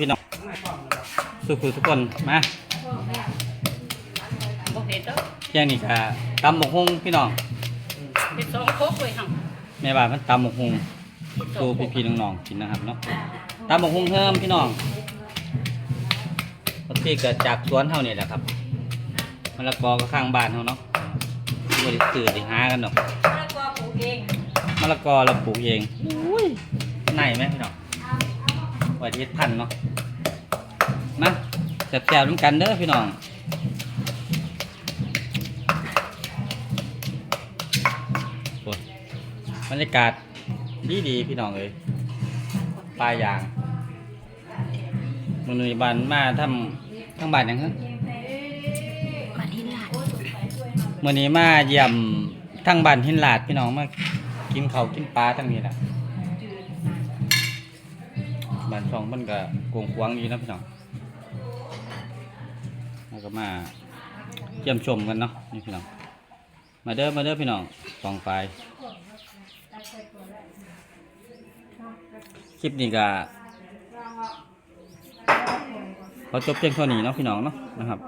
พี่น้องสุขุทุกคนมาบ่เห็นเด้อเที่ยงนี้ก็ตำหมกฮุงพี่น้องเป็นสองโคกเลยหั่งแม่บ้านมันตำหมกฮุงสู่พี่ๆน้องๆกินนะครับเนาะตำหมกฮุงเพิ่มพี่น้องปกติเกิดจากสวนเฮานี่แหละครับมะละกอก็ข้างบ้านเฮาเนาะบ่ได้ซื้อได้หากันดอกแล้วก็ปลูกเองมะละกอเราปลูกเองอุ้ยไหนไหมพี่น้อง ไว้ที่เฮ็ดพันธุ์เนาะมาแซ่บๆน้ำกันเด้อพี่น้องโอ้ยบรรยากาศดีดีๆพี่น้องเอ้ยปลายางมันมีบ้านมาทำทั้งบ้านหยังฮะมาที่ลาดมื่อนี้มาเยี่ยมทั้งบ้านหินลาดพี่น้องมากินข้าวกินปลาทั้งนี้แหละ บ้านช่องมันก็กวงควางอยู่นะพี่น้องแล้วก็มาเยี่ยมชมกันเนาะนี่พี่น้อง มาเด้อมาเด้อพี่น้องสองไฟคลิปนี้ก็ขอจบเพียงเท่านี้เนาะพี่น้องเนาะนะครับ